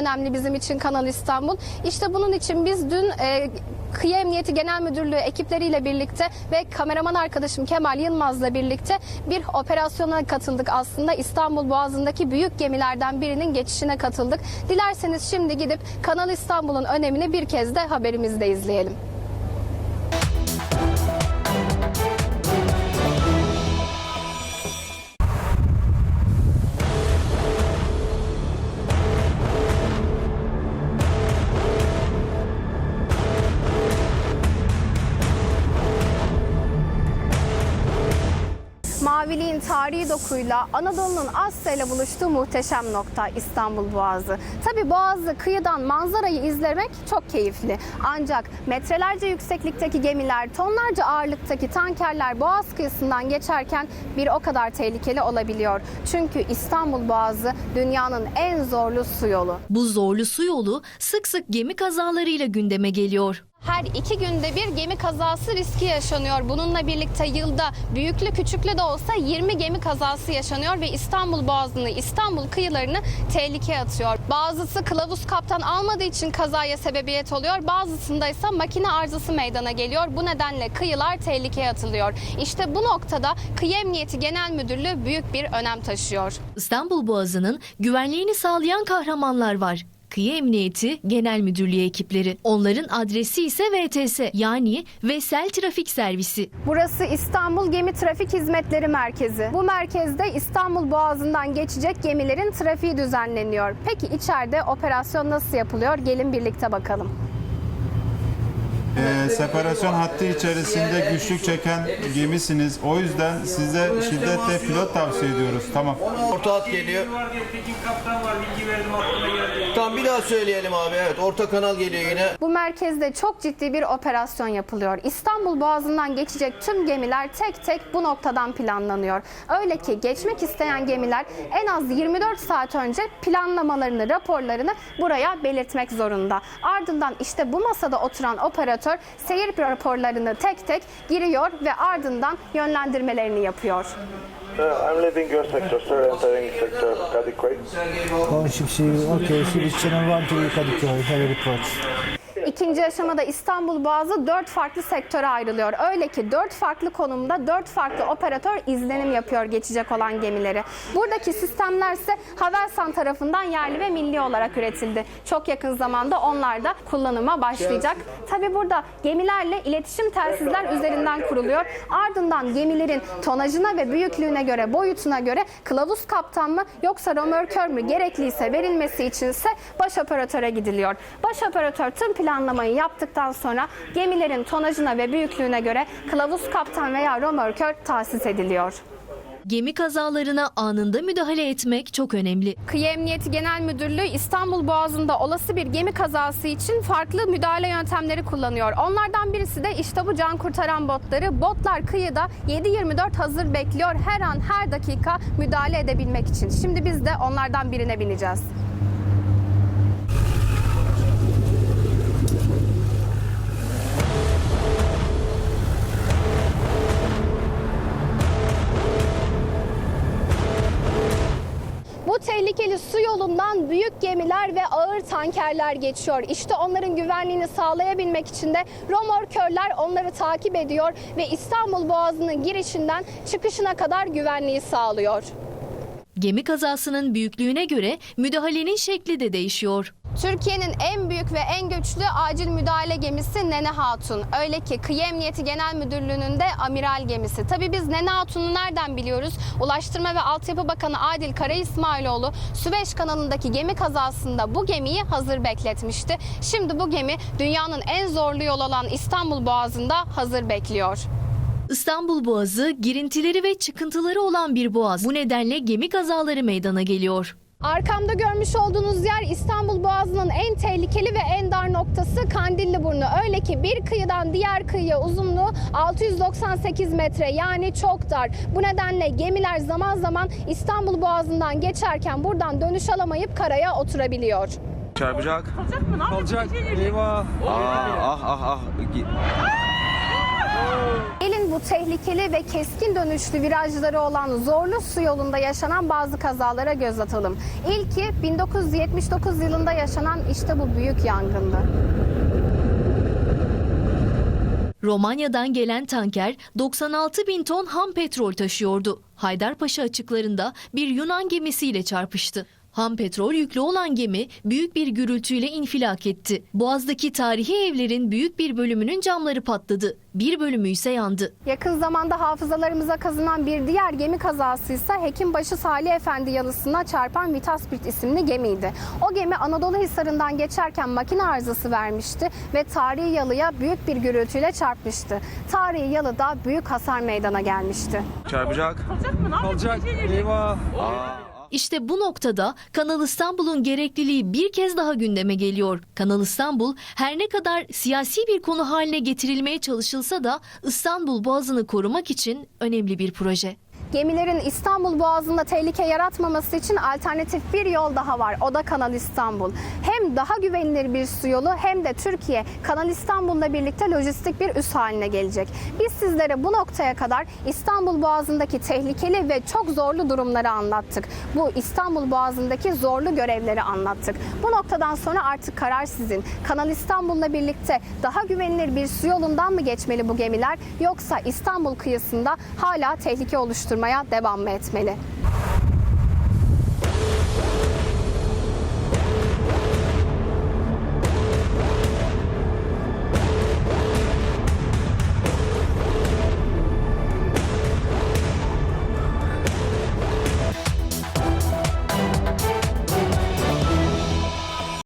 önemli bizim için Kanal İstanbul. İşte bunun için biz dün e, Kıyı Emniyeti Genel Müdürlüğü ekipleriyle birlikte ve kameraman arkadaşım Kemal Yılmaz'la birlikte bir operasyona katıldık aslında. İstanbul Boğazı'ndaki büyük gemilerden birinin geçişine katıldık. Dilerseniz şimdi gidip Kanal İstanbul'un önemini bir kez de haberimizde izleyelim. Maviliğin tarihi dokuyla Anadolu'nun Asya ile buluştuğu muhteşem nokta İstanbul Boğazı. Tabi Boğazı kıyıdan manzarayı izlemek çok keyifli. Ancak metrelerce yükseklikteki gemiler, tonlarca ağırlıktaki tankerler Boğaz kıyısından geçerken bir o kadar tehlikeli olabiliyor. Çünkü İstanbul Boğazı dünyanın en zorlu su yolu. Bu zorlu su yolu sık sık gemi kazalarıyla gündeme geliyor. Her iki günde bir gemi kazası riski yaşanıyor. Bununla birlikte yılda büyüklü küçüklü de olsa 20 gemi kazası yaşanıyor ve İstanbul Boğazı'nı, İstanbul kıyılarını tehlikeye atıyor. Bazısı kılavuz kaptan almadığı için kazaya sebebiyet oluyor. Bazısında ise makine arızası meydana geliyor. Bu nedenle kıyılar tehlikeye atılıyor. İşte bu noktada Kıyı Emniyeti Genel Müdürlüğü büyük bir önem taşıyor. İstanbul Boğazı'nın güvenliğini sağlayan kahramanlar var. Kıyı Emniyeti Genel Müdürlüğü ekipleri. Onların adresi ise VTS yani Vesel Trafik Servisi. Burası İstanbul Gemi Trafik Hizmetleri Merkezi. Bu merkezde İstanbul Boğazı'ndan geçecek gemilerin trafiği düzenleniyor. Peki içeride operasyon nasıl yapılıyor? Gelin birlikte bakalım. Ee, separasyon hattı içerisinde güçlük çeken gemisiniz. O yüzden size şiddetle pilot tavsiye ediyoruz. Tamam. Orta hat geliyor. kaptan var bilgi verdim aklıma geldi. Tamam bir daha söyleyelim abi. Evet orta kanal geliyor yine. Bu merkezde çok ciddi bir operasyon yapılıyor. İstanbul Boğazı'ndan geçecek tüm gemiler tek tek bu noktadan planlanıyor. Öyle ki geçmek isteyen gemiler en az 24 saat önce planlamalarını, raporlarını buraya belirtmek zorunda. Ardından işte bu masada oturan operatör seyir raporlarını tek tek giriyor ve ardından yönlendirmelerini yapıyor. Uh, I'm leaving your sector, sir, entering sector Kadıköy. Township Civil, okay, Civil Channel 1 to Kadıköy, have a report. İkinci aşamada İstanbul Boğazı dört farklı sektöre ayrılıyor. Öyle ki dört farklı konumda dört farklı operatör izlenim yapıyor geçecek olan gemileri. Buradaki sistemler ise Havelsan tarafından yerli ve milli olarak üretildi. Çok yakın zamanda onlar da kullanıma başlayacak. Tabi burada gemilerle iletişim telsizler üzerinden kuruluyor. Ardından gemilerin tonajına ve büyüklüğüne göre, boyutuna göre kılavuz kaptan mı yoksa römörkör mü gerekliyse verilmesi içinse baş operatöre gidiliyor. Baş operatör tüm planlamayı yaptıktan sonra gemilerin tonajına ve büyüklüğüne göre kılavuz kaptan veya römörkör tahsis ediliyor. Gemi kazalarına anında müdahale etmek çok önemli. Kıyı Emniyeti Genel Müdürlüğü İstanbul Boğazı'nda olası bir gemi kazası için farklı müdahale yöntemleri kullanıyor. Onlardan birisi de işte bu can kurtaran botları. Botlar kıyıda 7-24 hazır bekliyor her an her dakika müdahale edebilmek için. Şimdi biz de onlardan birine bineceğiz. Tehlikeli su yolundan büyük gemiler ve ağır tankerler geçiyor. İşte onların güvenliğini sağlayabilmek için de romorkörler onları takip ediyor ve İstanbul Boğazı'nın girişinden çıkışına kadar güvenliği sağlıyor. Gemi kazasının büyüklüğüne göre müdahalenin şekli de değişiyor. Türkiye'nin en büyük ve en güçlü acil müdahale gemisi Nene Hatun. Öyle ki Kıyı Emniyeti Genel Müdürlüğü'nün de amiral gemisi. Tabii biz Nene Hatun'u nereden biliyoruz? Ulaştırma ve Altyapı Bakanı Adil Kara İsmailoğlu Süveyş kanalındaki gemi kazasında bu gemiyi hazır bekletmişti. Şimdi bu gemi dünyanın en zorlu yol olan İstanbul Boğazı'nda hazır bekliyor. İstanbul Boğazı girintileri ve çıkıntıları olan bir boğaz. Bu nedenle gemi kazaları meydana geliyor. Arkamda görmüş olduğunuz yer İstanbul Boğazı'nın en tehlikeli ve en dar noktası Kandilliburnu. Öyle ki bir kıyıdan diğer kıyıya uzunluğu 698 metre yani çok dar. Bu nedenle gemiler zaman zaman İstanbul Boğazı'ndan geçerken buradan dönüş alamayıp karaya oturabiliyor. Çarpacak. Kalacak. Eyvah. Aa, ah ah ah. Tehlikeli ve keskin dönüşlü virajları olan zorlu su yolunda yaşanan bazı kazalara göz atalım. İlki 1979 yılında yaşanan işte bu büyük yangındı. Romanya'dan gelen tanker 96 bin ton ham petrol taşıyordu. Haydarpaşa açıklarında bir Yunan gemisiyle çarpıştı. Ham petrol yüklü olan gemi büyük bir gürültüyle infilak etti. Boğaz'daki tarihi evlerin büyük bir bölümünün camları patladı. Bir bölümü ise yandı. Yakın zamanda hafızalarımıza kazınan bir diğer gemi kazası ise Hekimbaşı Salih Efendi yalısına çarpan Vitasprit isimli gemiydi. O gemi Anadolu Hisarı'ndan geçerken makine arızası vermişti ve tarihi yalıya büyük bir gürültüyle çarpmıştı. Tarihi yalıda büyük hasar meydana gelmişti. Çarpacak. Kalacak. Eyvah. İşte bu noktada Kanal İstanbul'un gerekliliği bir kez daha gündeme geliyor. Kanal İstanbul her ne kadar siyasi bir konu haline getirilmeye çalışılsa da İstanbul Boğazı'nı korumak için önemli bir proje. Gemilerin İstanbul Boğazı'nda tehlike yaratmaması için alternatif bir yol daha var. O da Kanal İstanbul. Hem daha güvenilir bir su yolu hem de Türkiye Kanal İstanbul'la birlikte lojistik bir üs haline gelecek. Biz sizlere bu noktaya kadar İstanbul Boğazı'ndaki tehlikeli ve çok zorlu durumları anlattık. Bu İstanbul Boğazı'ndaki zorlu görevleri anlattık. Bu noktadan sonra artık karar sizin. Kanal İstanbul'la birlikte daha güvenilir bir su yolundan mı geçmeli bu gemiler yoksa İstanbul kıyısında hala tehlike oluşturmaya devam etmeli?